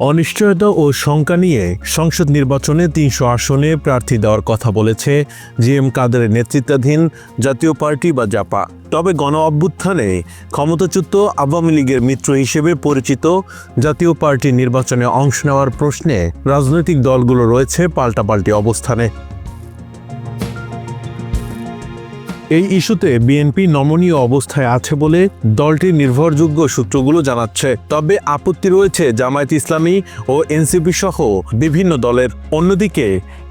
অনিশ্চয়তা ও শঙ্কা নিয়ে সংসদ নির্বাচনে তিনশো আসনে প্রার্থী দেওয়ার কথা বলেছে জি এম কাদেরের নেতৃত্বাধীন জাতীয় পার্টি বা জাপা। তবে গণ অভ্যুত্থানে ক্ষমতাচ্যুত আওয়ামী লীগের মিত্র হিসেবে পরিচিত জাতীয় পার্টি নির্বাচনে অংশ নেওয়ার প্রশ্নে রাজনৈতিক দলগুলো রয়েছে পাল্টাপাল্টি অবস্থানে। এই ইস্যুতে বিএনপি নমনীয় অবস্থায় আছে বলে দলটির নির্ভরযোগ্য সূত্রগুলো জানাচ্ছে। তবে আপত্তি রয়েছে জামায়াত ইসলামী ও এনসিপি সহ বিভিন্ন দলের। অন্যদিকে,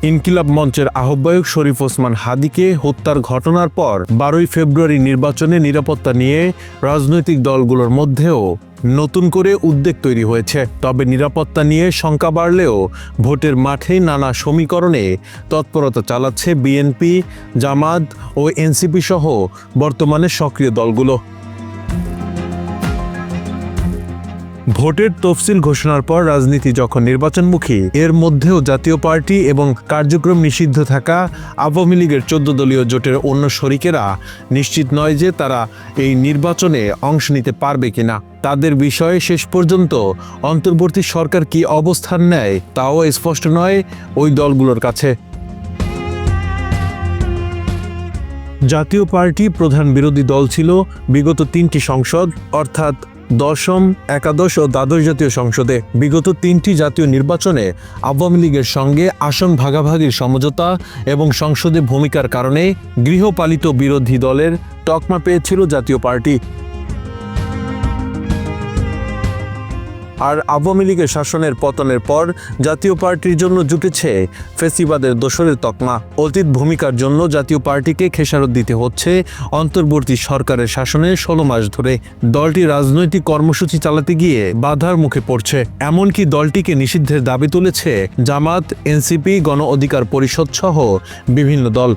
ইনকিলাব মঞ্চের আহ্বায়ক শরীফ ওসমান হাদিকে হত্যার ঘটনার পর বারোই ফেব্রুয়ারি নির্বাচনে নিরাপত্তা নিয়ে রাজনৈতিক দলগুলোর মধ্যেও নতুন করে উদ্বেগ তৈরি হয়েছে। তবে নিরাপত্তা নিয়ে শঙ্কা বাড়লেও ভোটের মাঠে নানা সমীকরণে তৎপরতা চালাচ্ছে বিএনপি, জামাত ও এনসিপি সহ বর্তমানে সক্রিয় দলগুলো। ভোটের তফসিল ঘোষণার পর রাজনীতি যখন নির্বাচনমুখী, এর মধ্যেও জাতীয় পার্টি এবং কার্যক্রম নিষিদ্ধ থাকা আওয়ামী লীগের চোদ্দ দলীয় জোটের অন্য শরিকেরা নিশ্চিত নয় যে তারা এই নির্বাচনে অংশ নিতে পারবে কিনা। তাদের বিষয়ে শেষ পর্যন্ত অন্তর্বর্তী সরকার কি অবস্থান নেয়, তাও স্পষ্ট নয় ওই দলগুলোর কাছে। জাতীয় পার্টি প্রধান বিরোধী দল ছিল বিগত তিনটি সংসদ, অর্থাৎ দশম, একাদশ ও দ্বাদশ জাতীয় সংসদে বিগত তিনটি জাতীয় নির্বাচনে আওয়ামী লীগের সঙ্গে আসন ভাগাভাগির সমঝোতা এবং সংসদে ভূমিকার কারণে গৃহপালিত বিরোধী দলের টকমা পেয়েছিল জাতীয় পার্টি। আর আওয়ামী লীগের শাসনের পতনের পর জাতীয় পার্টির জন্য জুটেছে ফেসিবাদের দোসরের তকমা। অতীত ভূমিকার জন্য জাতীয় পার্টিকে খেসারত দিতে হচ্ছে অন্তর্বর্তী সরকারের শাসনে ষোলো মাস ধরে। দলটি রাজনৈতিক কর্মসূচি চালাতে গিয়ে বাধার মুখে পড়ছে। এমনকি দলটিকে নিষিদ্ধের দাবি তুলেছে জামাত, এনসিপি, গণ অধিকার পরিষদ সহ বিভিন্ন দল।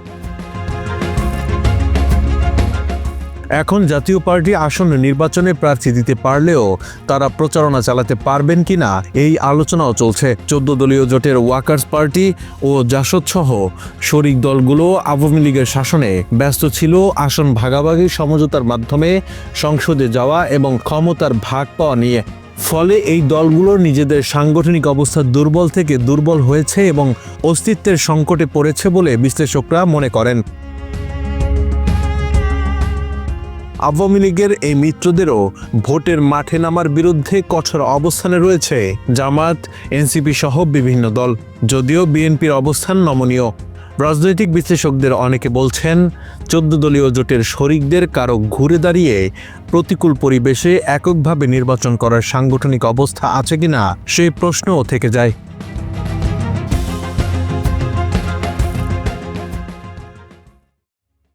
এখন জাতীয় পার্টি আসন্ন নির্বাচনে প্রার্থী দিতে পারলেও তারা প্রচারণা চালাতে পারবেন কিনা এই আলোচনাও চলছে। চোদ্দ দলীয় জোটের ওয়াকার্স পার্টি ও জাসদ সহ শরিক দলগুলো আওয়ামী লীগের শাসনে ব্যস্ত ছিল। আসন ভাগাভাগি সমঝোতার মাধ্যমে সংসদে যাওয়া এবং ক্ষমতার ভাগ পাওয়া নিয়ে। ফলে এই দলগুলো নিজেদের সাংগঠনিক অবস্থা দুর্বল থেকে দুর্বল হয়েছে এবং অস্তিত্বের সংকটে পড়েছে বলে বিশ্লেষকরা মনে করেন। আওয়ামী লীগের এই মিত্রদেরও ভোটের মাঠে নামার বিরুদ্ধে কঠোর অবস্থানে রয়েছে জামাত এনসিপি সহ বিভিন্ন দল। যদিও বিএনপির অবস্থান নমনীয়। রাজনৈতিক বিশ্লেষকদের অনেকে বলছেন, চোদ্দ দলীয় জোটের শরিকদের কারও ঘুরে দাঁড়িয়ে প্রতিকূল পরিবেশে এককভাবে নির্বাচন করার সাংগঠনিক অবস্থা আছে কিনা সেই প্রশ্নও থেকে যায়।